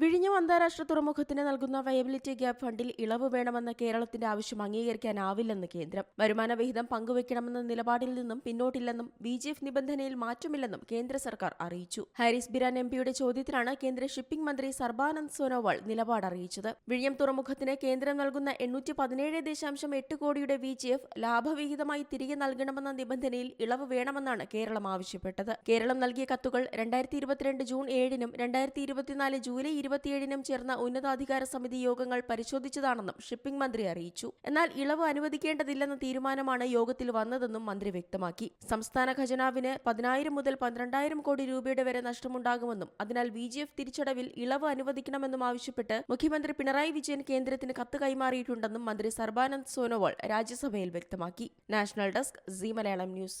വിഴിഞ്ഞം അന്താരാഷ്ട്ര തുറമുഖത്തിന് നൽകുന്ന വയബിലിറ്റി ഗ്യാപ് ഫണ്ടിൽ ഇളവ് വേണമെന്ന കേരളത്തിന്റെ ആവശ്യം അംഗീകരിക്കാനാവില്ലെന്ന് കേന്ദ്രം. വരുമാന വിഹിതം പങ്കുവയ്ക്കണമെന്ന നിലപാടിൽ നിന്നും പിന്നോട്ടില്ലെന്നും ബി ജെ എഫ് നിബന്ധനയിൽ മാറ്റമില്ലെന്നും കേന്ദ്ര സർക്കാർ അറിയിച്ചു. ഹാരിസ് ബിരാൻ എം പിയുടെ ചോദ്യത്തിലാണ് കേന്ദ്ര ഷിപ്പിംഗ് മന്ത്രി സർബാനന്ദ് സോനോവാൾ നിലപാട് അറിയിച്ചത്. വിഴിഞ്ഞം തുറമുഖത്തിന് കേന്ദ്രം നൽകുന്ന എണ്ണൂറ്റി പതിനേഴ് ദശാംശം എട്ട് കോടിയുടെ വി ജി എഫ് ലാഭവിഹിതമായി തിരികെ നൽകണമെന്ന നിബന്ധനയിൽ ഇളവ് വേണമെന്നാണ് കേരളം ആവശ്യപ്പെട്ടത്. കേരളം നൽകിയ കത്തുകൾ രണ്ടായിരത്തി ഇരുപത്തിരണ്ട് ജൂൺ ഏഴിനും രണ്ടായിരത്തി ഇരുപത്തിനാല് ജൂലൈ ഇരുപത്തിയേഴിനും ചേർന്ന ഉന്നതാധികാര സമിതി യോഗങ്ങൾ പരിശോധിച്ചതാണെന്നും ഷിപ്പിംഗ് മന്ത്രി അറിയിച്ചു. എന്നാൽ ഇളവ് അനുവദിക്കേണ്ടതില്ലെന്ന തീരുമാനമാണ് യോഗത്തിൽ വന്നതെന്നും മന്ത്രി വ്യക്തമാക്കി. സംസ്ഥാന ഖജനാവിന് പതിനായിരം മുതൽ പന്ത്രണ്ടായിരം കോടി രൂപയുടെ വരെ നഷ്ടമുണ്ടാകുമെന്നും അതിനാൽ ബി ജി എഫ് തിരിച്ചടവിൽ ഇളവ് അനുവദിക്കണമെന്നും ആവശ്യപ്പെട്ട് മുഖ്യമന്ത്രി പിണറായി വിജയൻ കേന്ദ്രത്തിന് കത്ത് കൈമാറിയിട്ടുണ്ടെന്നും മന്ത്രി സർബാനന്ദ് സോനോവാൾ രാജ്യസഭയിൽ വ്യക്തമാക്കി. National desk Zee Malayalam news.